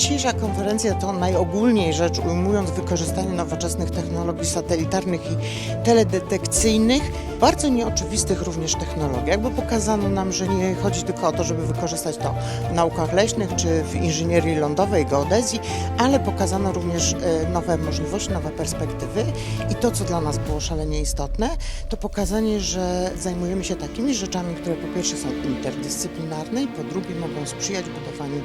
Dzisiejsza konferencja to najogólniej rzecz ujmując wykorzystanie nowoczesnych technologii satelitarnych i teledetekcyjnych bardzo nieoczywistych również technologiach, bo pokazano nam, że nie chodzi tylko o to, żeby wykorzystać to w naukach leśnych czy w inżynierii lądowej, geodezji, ale pokazano również e, nowe możliwości, nowe perspektywy i to, co dla nas było szalenie istotne, to pokazanie, że zajmujemy się takimi rzeczami, które po pierwsze są interdyscyplinarne i po drugie mogą sprzyjać budowaniu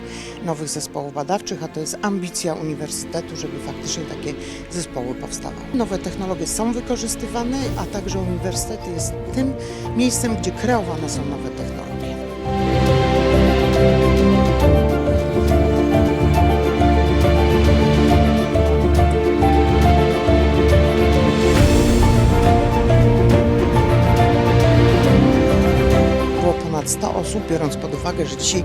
nowych zespołów badawczych, a to jest ambicja uniwersytetu, żeby faktycznie takie zespoły powstawały. Nowe technologie są wykorzystywane, a także uniwersytet jest tym miejscem, gdzie kreowane są nowe technologie. Ponad 100 osób, biorąc pod uwagę, że dzisiaj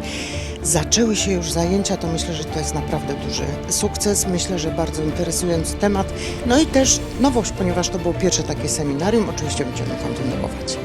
zaczęły się już zajęcia, to myślę, że to jest naprawdę duży sukces. Myślę, że bardzo interesujący temat. No i też nowość, ponieważ to było pierwsze takie seminarium, oczywiście będziemy kontynuować.